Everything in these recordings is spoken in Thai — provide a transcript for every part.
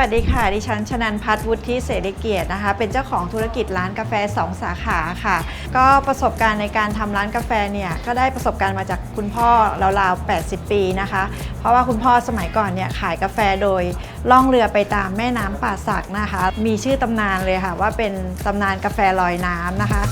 วัสดีค่ะ ดิฉันชนันพัฒน์วุฒิเสรีเกียรตินะคะ เป็นเจ้าของธุรกิจร้านกาแฟ 2 สาขาค่ะ ก็ประสบการณ์ในการทำร้านกาแฟเนี่ยก็ได้ประสบการณ์มาจากคุณพ่อราวๆ 80 ปีนะคะ เพราะว่าคุณพ่อสมัยก่อนเนี่ยขายกาแฟโดยล่องเรือไปตามแม่น้ำป่าสักนะคะ มีชื่อตำนานเลยค่ะว่าเป็นตำนานกาแฟลอยน้ำนะคะ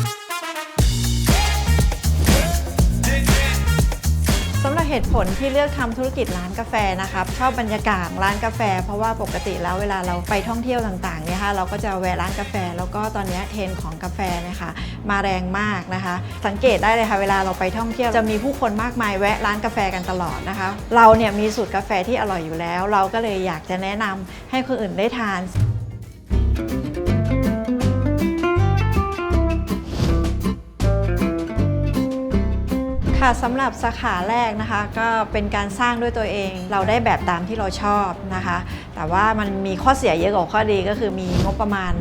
เหตุผลที่เลือกทำธุรกิจร้านกาแฟนะครับชอบบรรยากาศร้านกาแฟ เพราะว่าปกติแล้วเวลาเราไปท่องเที่ยวต่างๆเนี่ยค่ะเราก็จะแวะร้านกาแฟ แล้วก็ตอนนี้เทรนของกาแฟเนะคะมาแรงมากนะคะ สังเกตได้เลยค่ะเวลาเราไปท่องเที่ยวจะมีผู้คนมากมายแวะร้านกาแฟกันตลอดนะคะ เราเนี่ยมีสูตรกาแฟที่อร่อยอยู่แล้ว เราก็เลยอยากจะแนะนำให้คนอื่นได้ทาน ค่ะสำหรับสาขาแรกนะคะก็เป็นการสร้างด้วยตัวเอง เราได้แบบตามที่เราชอบนะคะ แต่ว่ามันมีข้อเสียเยอะกว่าข้อดีก็คือมีงบประมาณ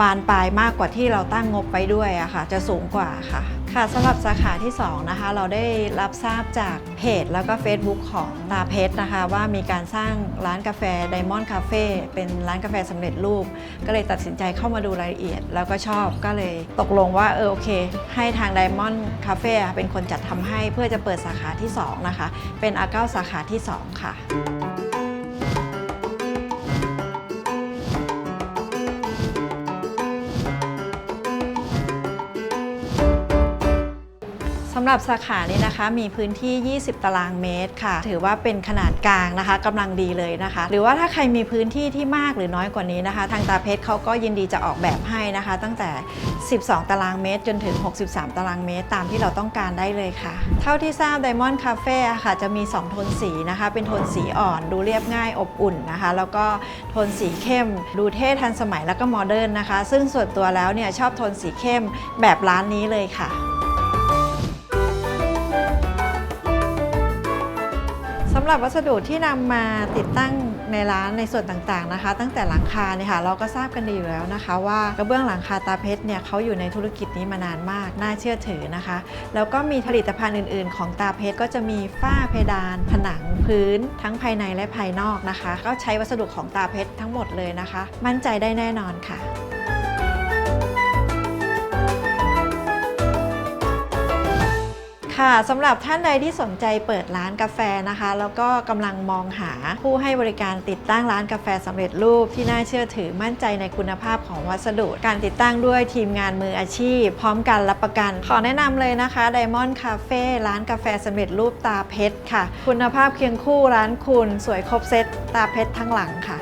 บานปลายมากกว่าที่เราตั้งงบไปด้วยอะค่ะ จะสูงกว่าค่ะ ค่ะสำหรับสาขาที่ 2 นะคะ เราได้รับทราบจากเพจแล้วก็ Facebook ของตาเพชรนะคะ ว่ามีการสร้างร้านกาแฟ Diamond Cafe เป็นร้านกาแฟสำเร็จรูป ก็เลยตัดสินใจเข้ามาดูรายละเอียด แล้วก็ชอบก็เลยตกลงว่าเออโอเค ให้ทาง Diamond Cafe อะเป็นคนจัดทำให้เพื่อจะเปิดสาขาที่ 2 นะคะ เป็นอาเก้าสาขาที่ 2 ค่ะำหรับสาขานี้นะคะมีพื้นที่ 20 ตารางเมตรค่ะ ถือว่าเป็นขนาดกลางนะคะกำลังดีเลยนะคะ หรือว่าถ้าใครมีพื้นที่ที่มากหรือน้อยกว่านี้นะคะ ทางตาเพชรเขาก็ยินดีจะออกแบบให้นะคะ ตั้งแต่ 12 ตารางเมตร จนถึง 63 ตารางเมตร ตามที่เราต้องการได้เลยค่ะ เท่าที่ทราบ Diamond Cafe อะค่ะจะมี 2 โทนสีนะคะ เป็นโทนสีอ่อนดูเรียบง่ายอบอุ่นนะคะ แล้วก็โทนสีเข้ม ดูเท่ทันสมัยแล้วก็โมเดิร์นนะคะ ซึ่งส่วนตัวแล้วเนี่ยชอบโทนสีเข้มแบบร้านนี้เลยค่ะ สำหรับวัสดุที่นำมาติดตั้งในร้านในส่วนต่างๆนะคะ ตั้งแต่หลังคาเนี่ยค่ะเราก็ทราบกันดีอยู่แล้วนะคะ ว่ากระเบื้องหลังคาตาเพชรเนี่ยเขาอยู่ในธุรกิจนี้มานานมากน่าเชื่อถือนะคะ แล้วก็มีผลิตภัณฑ์อื่น ๆ ของตาเพชรก็จะมีฝ้าเพดาน ผนังพื้น ทั้งภายในและภายนอกนะคะ ก็ใช้วัสดุของตาเพชรทั้งหมดเลยนะคะ มั่นใจได้แน่นอนค่ะ ค่ะสำหรับท่านใดที่สนใจเปิดร้านกาแฟนะคะ แล้วก็กำลังมองหาผู้ให้บริการติดตั้งร้านกาแฟสำเร็จรูปที่น่าเชื่อถือมั่นใจในคุณภาพของวัสดุ การติดตั้งด้วยทีมงานมืออาชีพ พร้อมการรับประกัน ขอแนะนำเลยนะคะ Diamond Cafe ร้านกาแฟสำเร็จรูปตาเพชรค่ะ คุณภาพเคียงคู่ร้านคุณสวยครบเซตตาเพชรทั้งหลังค่ะ